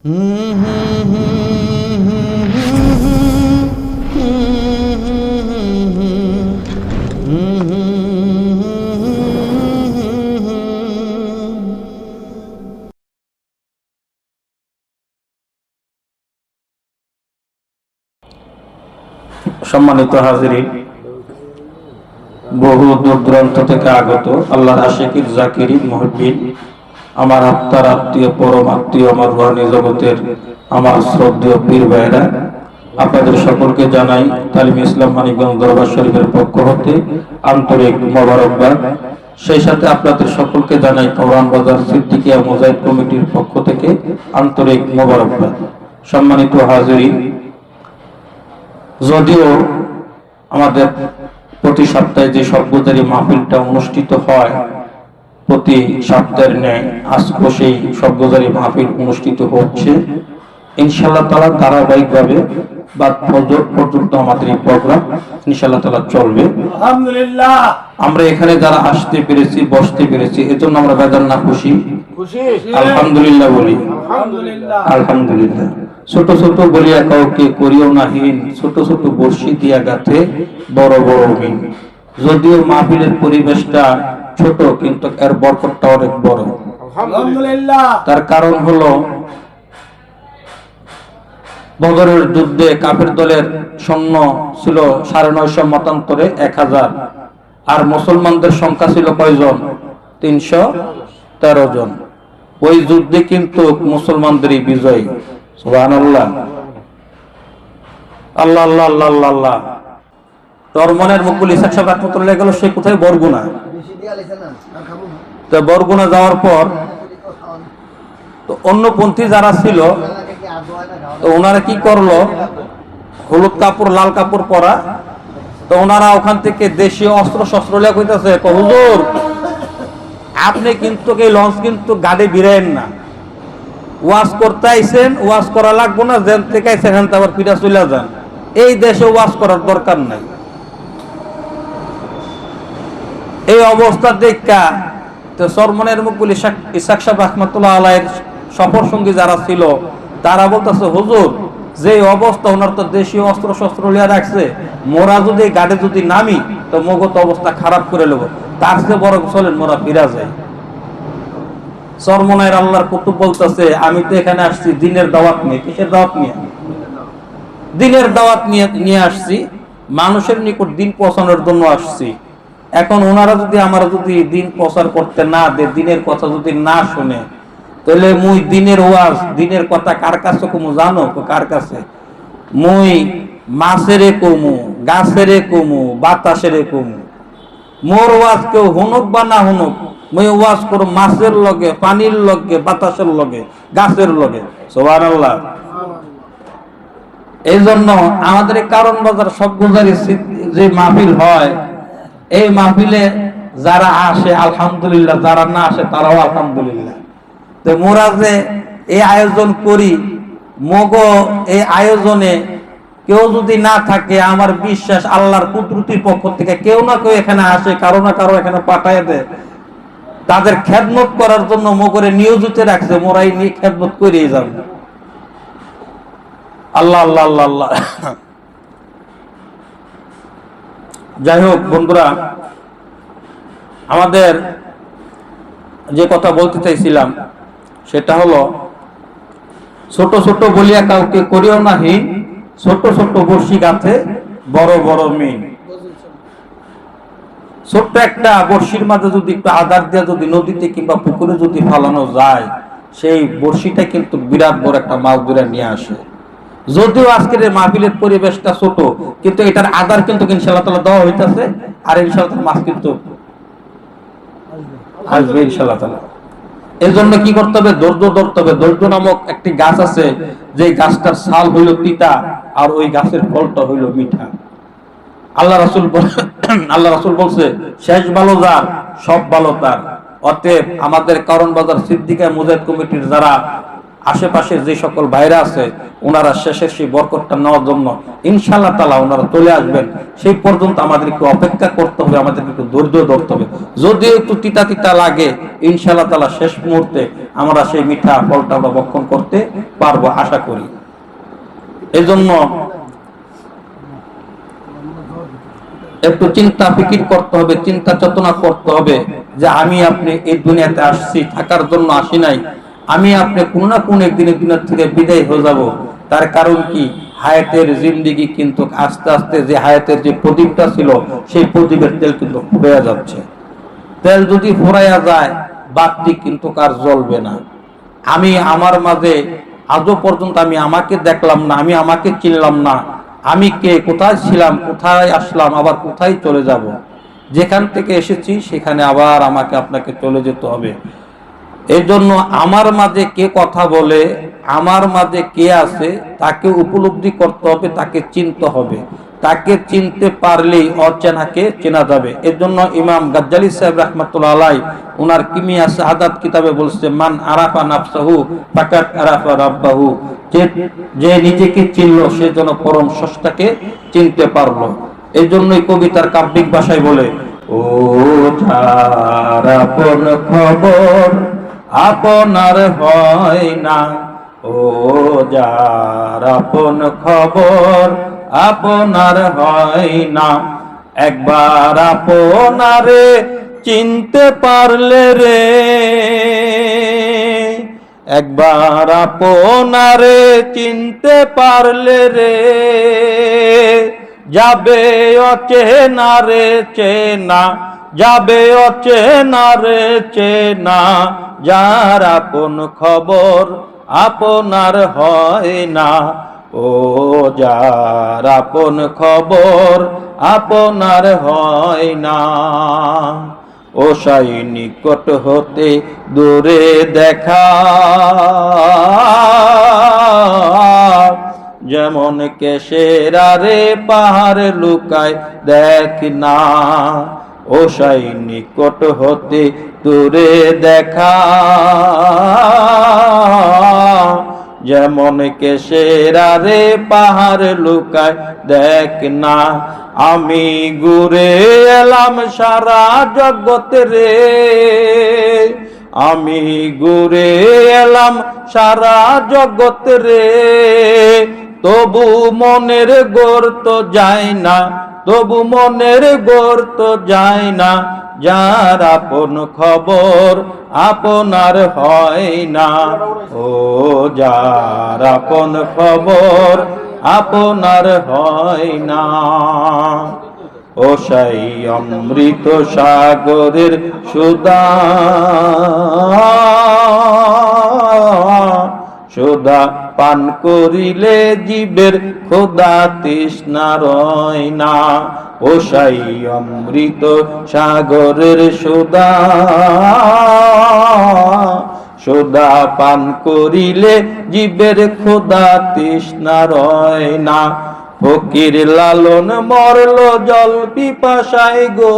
সম্মানিত হাজিরিন বহু দূর দূরান্ত থেকে আগত আল্লাহ আশেকির জাকিরি মহবিন আমার আত্মার আত্মীয়, পরম আত্মীয়, আমার রুহানি জগতের, আমার শ্রদ্ধেয় পীর ভাইরা আপনাদের সকলকে জানাই তালিম ইসলাম মানিকগঞ্জ দরবার শরীফের পক্ষ হতে আন্তরিক মোবারকবাদ। সেই সাথে আপনাদের সকলকে জানাই কোরআন বাজার সিদ্দিকিয়া মোজাইদ কমিটির পক্ষ থেকে আন্তরিক মোবারকবাদ। সম্মানিত হাজিরিন যদিও আমাদের প্রতি সপ্তাহে যে সভ্যতারী মাহফিলটা অনুষ্ঠিত হয় প্রতি সপ্তাহের ন্যায় আজকে সেই সভ্যতারী মাহফিল অনুষ্ঠিত হচ্ছে। ইনশাল্লাহ তালা ধারাবাহিকভাবে বা ফজর পর্যন্ত আমাদের এই প্রোগ্রাম ইনশাল্লাহ তালা চলবে। আলহামদুলিল্লাহ। আমরা এখানে যারা আসতে পেরেছি বসতে পেরেছি এজন্য আমরা বেদার না খুশি। আলহামদুলিল্লাহ বলি। আলহামদুলিল্লাহ। আলহামদুলিল্লাহ। ছোট ছোট বলিয়া কাউকে করিও নাহীন ছোট ছোট বর্ষি দিয়া গাথে বড় বড় মিন। যদিও মাহফিলের পরিবেশটা ছোট কিন্তু এর বরকতটা অনেক বড়। আলহামদুলিল্লাহ। তার কারণ হলো বদরের যুদ্ধে কাফের দলের সৈন্য ছিল সাড়ে নয়শো মতান্তরে এক হাজার আর মুসলমানদের সংখ্যা ছিল কয়জন? তিনশো তেরো জন। ওই যুদ্ধে কিন্তু মুসলমানদেরই বিজয়। সুবাহ আল্লাহ আল্লাহ আল্লাহ আল্লাহ আল্লাহ। চরমনের মুকুল ইসাক সাহেব রহমতুল্লাহ গেল সে কোথায় বরগুনা? বরগুনা যাওয়ার পর তো অন্যপন্থী যারা ছিল তো ওনারা কি করল? হলুদ কাপড় লাল কাপড় পরা। তো ওনারা ওখান থেকে দেশীয় অস্ত্র শস্ত্র লিয়া কইতাছে কয়, হুজুর আপনি কিন্তু এই লঞ্চ কিন্তু গাড়ি বিরাইন না। ওয়াশ করতে আইছেন ওয়াশ করা লাগবো না যেন থেকে আইছেন হেন আবার পিঠা চলে যান। এই দেশে ওয়াশ করার দরকার নাই। এই অবস্থা দেখা। তো সরমনের সাহেব রহমতুল্লাহ আলাইয়ের সফর সঙ্গী যারা ছিল, তারা বলতেছে, হুজুর যে অবস্থা ওনার তো দেশীয় অস্ত্র শস্ত্র লিয়া রাখছে, মোরা যদি গাড়ি যদি নামি, তো মগত অবস্থা খারাপ করে নেব তার চেয়ে বড় চলেন, মোরা ফিরা যায় সরমনের আল্লাহর কুতুব বলতেছে, আমি তো এখানে আসছি, দিনের দাওয়াত নিয়ে, কিসের দাওয়াত নিয়ে? দিনের দাওয়াত নিয়ে নিয়ে আসছি, মানুষের নিকট দিন পৌঁছানোর জন্য আসছি। এখন ওনারা যদি আমার যদি দিন প্রচার করতে না দে দিনের কথা যদি না শুনে, তাহলে মুই দিনের ওয়াজ, দিনের কথা কার কাছে কমু জানো? কার কাছে? মুই মাছেরে কমু, গাছেরে কমু, বাতাসেরে কমু। মোর ওয়াজ কেউ হুনুক বা না হুনুক, মুই ওয়াজ করো মাছের লগে, পানির লগে, বাতাসের লগে, গাছের লগে। সোহান আল্লাহ এই জন্য আমাদের কারণ বাজার সবগুজারি যে মাহফিল হয় এই মাহফিলে যারা আসে, আলহামদুলিল্লাহ, যারা না আসে, তারাও আলহামদুলিল্লাহ। তো মোরা যে এই আয়োজন করি, মগ এই আয়োজনে কেউ যদি না থাকে, আমার বিশ্বাস আল্লাহর কুদরতির পক্ষ থেকে কেউ না কেউ এখানে আসে, কারও না কারও এখানে পাঠায় দেয়। তাদের খেদমত করার জন্য মগরে নিয়োজিত রাখছে, মোরাই নিয়ে খেদমত করিয়ে যাবে। আল্লাহ আল্লাহ আল্লাহ আল্লাহ। যাই হোক বন্ধুরা, আমাদের যে কথা বলতে চাইছিলাম, সেটা হলো, ছোট ছোট বলিয়া কাউকে করিও নাহি, ছোট ছোট বর্ষি গাছে বড় বড় মিন ছোট্ট একটা বর্ষির মাঝে যদি একটু আদার দিয়ে যদি নদীতে কিংবা পুকুরে যদি ফালানো যায়, সেই বর্ষিটা কিন্তু বিরাট বড় একটা মাছ ধরে নিয়ে আসে। যদিও আজকের মাহফিলের পরিবেশটা ছোট, কিন্তু এটার আদার কিন্তু ইনশাল্লাহ তালা দেওয়া হইতাছে, আর ইনশাল্লাহ তাআলা মাছ কিন্তু আসবে ইনশাল্লাহ তালা এই জন্য কি করতে হবে? ধৈর্য ধরতে হবে। ধৈর্য নামক একটি গাছ আছে যে গাছটার ছাল হইল পিতা আর ওই গাছের ফলটা হইল মিঠা। আল্লাহ রাসুল আল্লাহ রাসুল বলছে, শেষ ভালো যার, সব ভালো তার। অতএব আমাদের কারণ বাজার সিদ্দিকা মুজাহিদ কমিটির যারা আশেপাশে যে সকল ভাইরা আছে, ওনারা শেষের সেই বরকতটা নেওয়ার জন্য ইনশাল্লাহ তালা ওনারা চলে আসবেন। সেই পর্যন্ত আমাদেরকে অপেক্ষা করতে হবে, আমাদেরকে একটু ধৈর্য ধরতে হবে। যদিও একটু তিতা তিতা লাগে ইনশাল্লাহ তালা শেষ মুহূর্তে আমরা সেই মিঠা ফলটা আমরা বক্ষণ করতে পারব আশা করি। এই জন্য একটু চিন্তা ফিকির করতে হবে, চিন্তা চেতনা করতে হবে যে আমি আপনি এই দুনিয়াতে আসছি, থাকার জন্য আসি নাই। আমি আপনি কোনো না কোনো একদিনের দিনের থেকে বিদায় হয়ে যাব। তার কারণ কি? হায়াতের জিন্দিগি কিন্তু আস্তে আস্তে যে হায়াতের যে প্রদীপটা ছিল, সেই প্রদীপের তেল কিন্তু ফুরাইয়া যাচ্ছে। তেল যদি ফুরাইয়া যায়, বাতি কিন্তু কার জ্বলবে না। আমি আমার মাঝে আজও পর্যন্ত আমি আমাকে দেখলাম না, আমি আমাকে চিনলাম না। আমি কে, কোথায় ছিলাম, কোথায় আসলাম, আবার কোথায় চলে যাব? যেখান থেকে এসেছি, সেখানে আবার আমাকে আপনাকে চলে যেতে হবে। এই জন্য আমার মাঝে কে কথা বলে, আমার মাঝে কে আছে তাকে উপলব্ধি করতে হবে, তাকে চিনতে হবে। তাকে চিনতে পারলেই অচেনাকে চেনা যাবে। এর জন্য ইমাম গাজ্জালি সাহেব রহমতুল্লাহ আলাই ওনার কিমিয়া শাহাদাত কিতাবে বলছে, মান আরাফা নাফসাহু ফাকাত আরাফা রাব্বাহু। যে নিজেকে চিনলো, সে যেন পরম স্রষ্টাকে চিনতে পারল। এই জন্যই কবিতার কাব্যিক ভাষায় বলে, ও খবর আপনার হয় না। ও যার আপন খবর আপনার হয় না। একবার আপনারে চিনতে পারলে রে। একবার আপনারে চিনতে পারলে রে। যাবে অচেনা রে চেনা, যাবে অচেনা রে চেনা, যার আপন খবর আপনার হয় না। ও যার আপন খবর আপনার হয় না। ও সাই নিকট হতে দূরে দেখা যেমন কেশের আরে পাহাড় লুকায়, দেখ না। ও সাই নিকট হতে তোরে দেখা। যেমন কেশের আরে পাহাড় লুকায়, দেখ না। আমি ঘুরে এলাম সারা জগৎ রে। আমি ঘুরে এলাম সারা জগৎ রে। তবু মনের গোর তো যায় না, তবু মনের গোর তো যায় না, যার আপন খবর আপনার হয় না। ও যার আপন খবর আপনার হয় না। ও সাই অমৃত সাগরের সুদা সুদা পান করিলে জীবের খোদা তৃষ্ণা রয় না ও সাই অমৃত সাগরের সোদা। সোদা পান করিলে জীবের খোদা তৃষ্ণা রয় না ফকির লালন মরল জল পিপাসায় গো।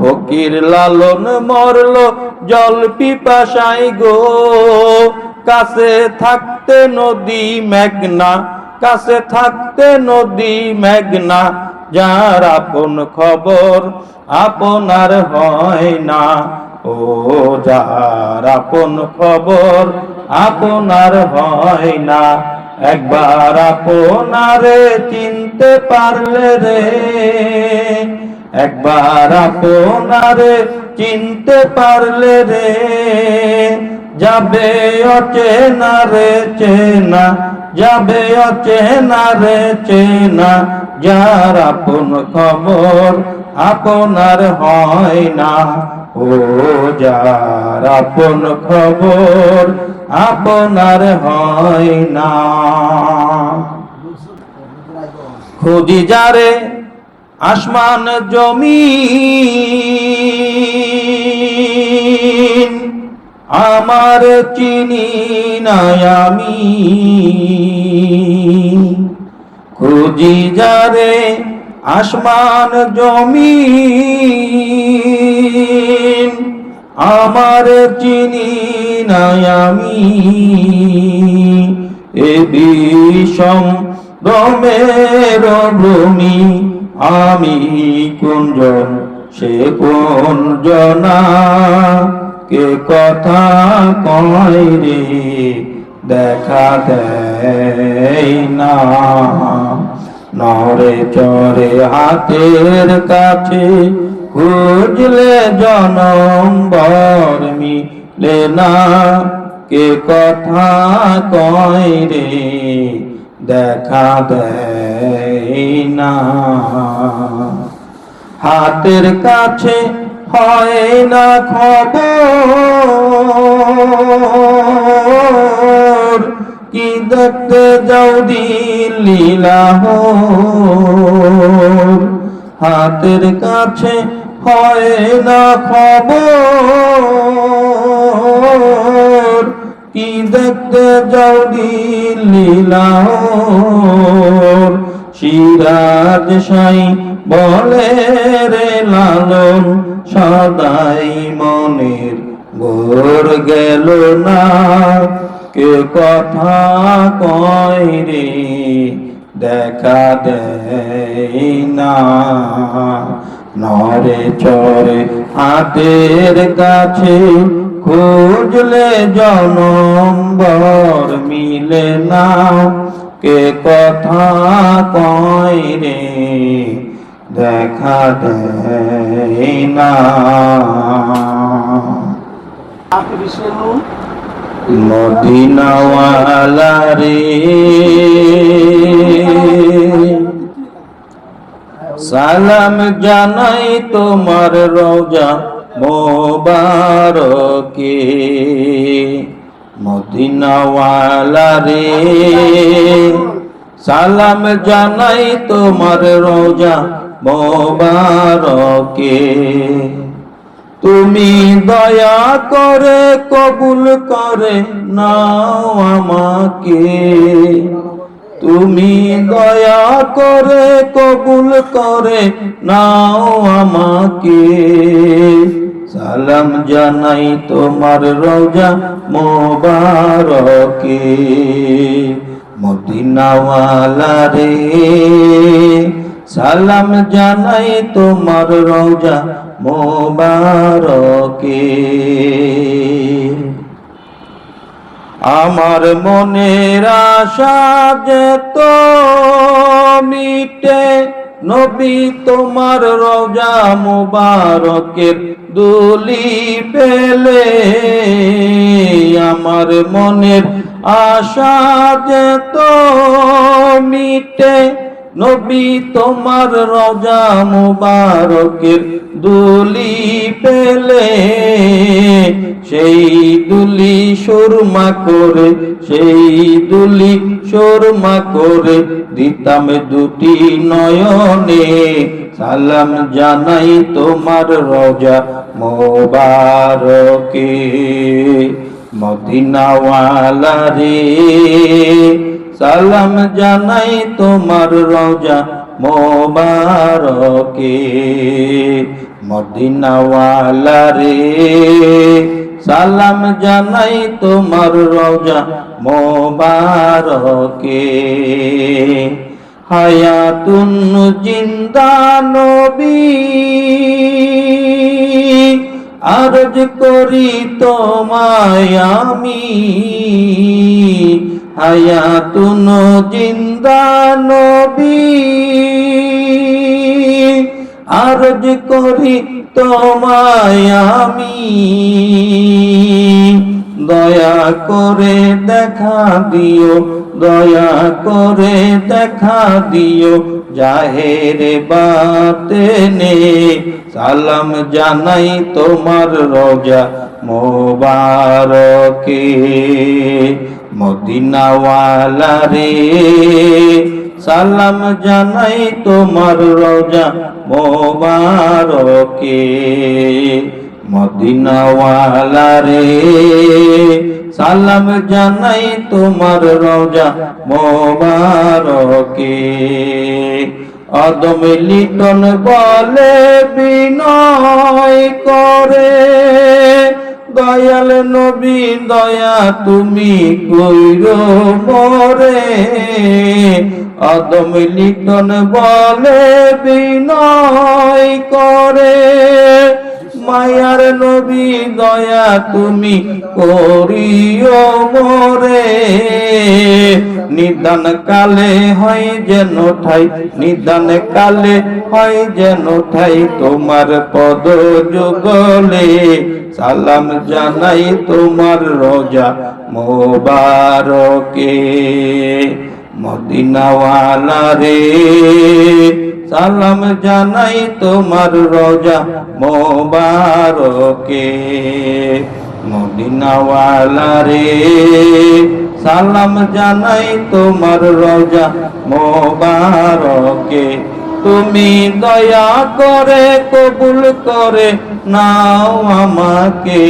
ফকির লালন মরল জল পিপাসায় গো। কাছে থাকতে নদী মেঘনা, কাছে থাকতে নদী মেঘনা, যার আপন খবর আপনার হয় না। ও যার আপন খবর আপনার হয় না। একবার আপনারে চিনতে পারলে রে, একবার আপনারে চিনতে পারলে রে। যাবে অচেনা রে চেনা, যাবে অচেনা রে চেনা, যার আপন খবর আপনার হয় না। ও যার আপন খবর আপনার হয় না। খুঁজি যারে আসমান জমিন আমার চিনি নাই আমি। খুঁজি যারে আসমান জমি আমার চিনি নাই আমি। এ বিষম দমের ভূমি আমি কুঞ্জন, সে কোন জনা কে কথা কয় রে, দেখা দেয় না। নরে চরে হাতের কাছে খুঁজলে জনম বর মিলে না। কে কথা কয় রে, দেখা দেয় না। হাতের কাছে হয় না খবর। কি দেখতে যাও দিল্লি হাতের কাছে হয় না খবর। কি দেখতে যাও দিল্লি লাহোর? সিরাজ সাই বলে রে লালন, সদাই মনের গোর গেল না। কে কথা কয় রে, দেখা দেয় না। নরে চরে হাতের কাছে খুঁজলে জনম্বর মিলে না। কে কথা কয় রে দেখা দেয় না। মদিনাওয়ালা রে সালাম জানাই তোমার রোজা মোবারকে। মদিনাওয়ালা রে সালাম জানাই তোমার রোজা মোবারকে। তুমি দয়া করে কবুল করে নাও আমাকে। তুমি দয়া করে কবুল করে নাও আমাকে। সালাম জানাই তোমার রোজা মোবারকে। মদিনাওয়ালা রে, সালাম জানাই তোমার রোজা মোবারকে। আমার মনের আশা যে তো মিটে নবী তোমার রোজা মুবারকের দুলি পেলে। আমার মনের আশা যে তো মিটে নবী তোমার রোজা মুবারকের দুলি পেলে, সেই দুলি সুরমা করে, সেই দুলি সুরমা করে দিতাম দুটি নয়নে। সালাম জানাই তোমার রোজা মোবারকে। মদিনাওয়ালা রে সালাম জানাই তোমার রোজা মোবারকে। মদিনাওয়ালা রে সালাম জানাই তোমার রোজা মোবারকে। হায়াতুন জিন্দা নবী আরজ করি তোমায় আমি? হায়াতুন জিন্দা নবী। আরজ করি তোমায় আমি? দয়া করে দেখা দিও, দয়া করে দেখা দিও, জাহেরে বাতেনে সালাম জানাই তোমার রোজা মোবারকে মদিনাওয়ালা রে সালাম জানাই তোমার রোজা মোবারকে। মদিনাওয়ালা রে সালাম জানাই তোমার রোজা মোবারকে। আদম লিটন বলে বিনয় করে, দয়াল নবী দয়া তুমি কইর মরে। আদম লিটন বলে বিনয় করে মায়ার নবী দয়া তুমি করিও মোরে। নিদান কালে হয় যেন ঠাই, নিদান কালে হয় যেন ঠাই তোমার পদ যুগলে সালাম জানাই তোমার রোজা মোবারকে, মদিনাওয়ালা রে। সালাম জানাই তোমার রোজা মোবারকে। মদিনাওয়ালা রে, সালাম জানাই তোমার রোজা মোবারকে। তুমি দয়া করে কবুল করে নাও আমাকে।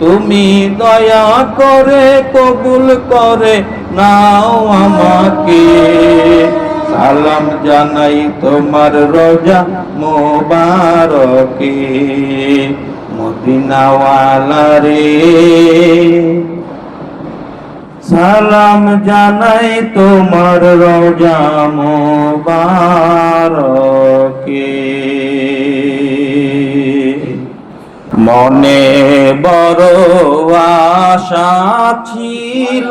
তুমি দয়া করে কবুল করে নাও আমাকে। সালাম জানাই তোমার রোজা মোবারকে। মদিনাওয়ালা রে সালাম জানাই তোমার রোজা মোবারকে। মনে বড় আশা ছিল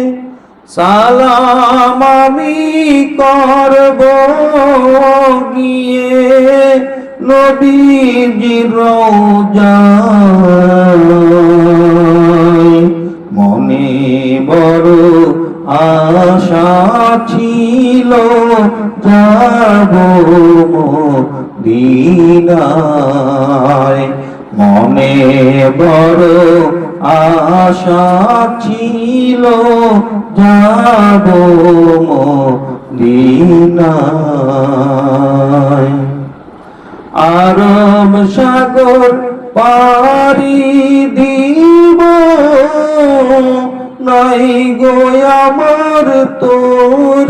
সালাম আমি করব গিয়ে নবীজির মনে বড় আশা ছিল যাব দিনায় মনে বড় আশা ছিল যাব দিনায় আরব সাগর পারি দিব নাই গো আমার তোরি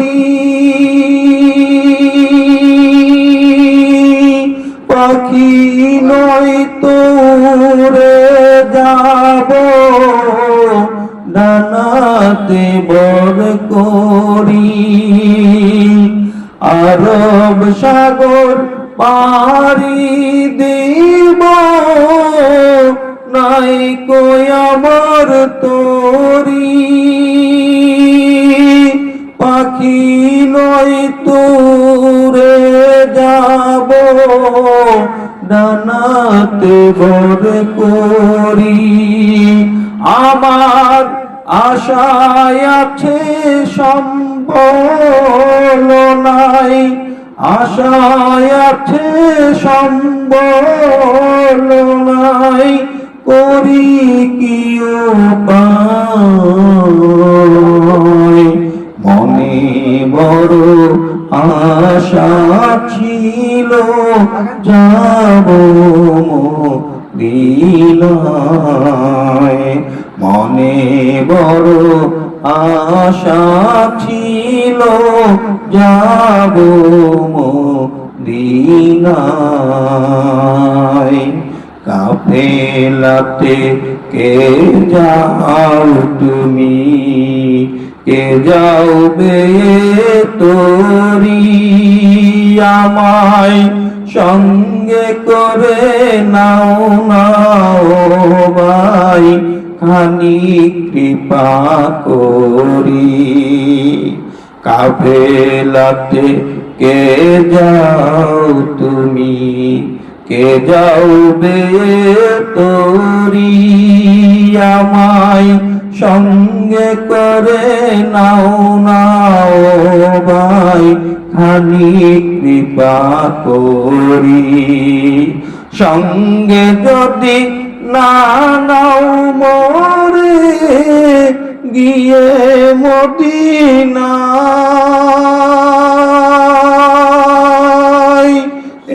ডানাতে বর করি। আরব সাগর পারি দেব। নাই কই আমার তোরি। পাখি নয় তোরে যাব। ডানাতে বর করি। আমার আশায় আছে সম্বল নাই আশায় আছে সম্বল নাই করি কি মনে বড় আশা ছিল, যাব দিনায় আশা ছিল যাব দিনায় কাফেলাতে কে যাও তুমি, কে যাও বে তোরি আমায়। সঙ্গে করে নাও নাও ভাই। খানি কৃপা করি। কাফেলাতে কে যাও তুমি? কে যাও বে তোরি? আমায় সঙ্গে করে নাও নাও ভাই। খানি কৃপা করি। সঙ্গে যদি নাও মরে গিয়ে মদিনায়।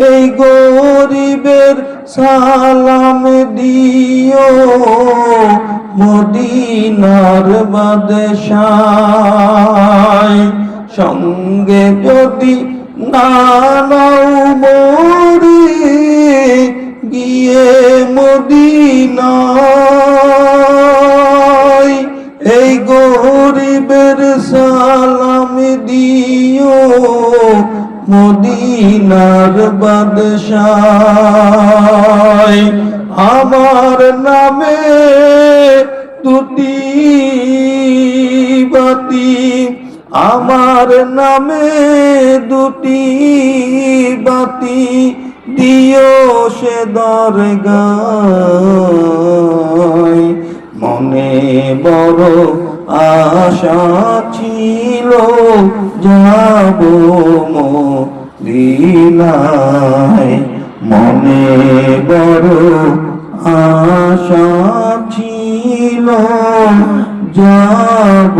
এই গরিবের সালাম দিও মদিনার বাদশায়। সঙ্গে যদি নাও মদিনার বাদশায় আমার নামে দুটি বাতি, আমার নামে দুটি বাতি দিও সে দরগায়। মনে বড় আশা ছিল, যাব লীলায় মনে বড় আশা ছিল। যাব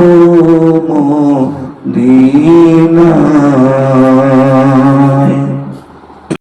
লীলায়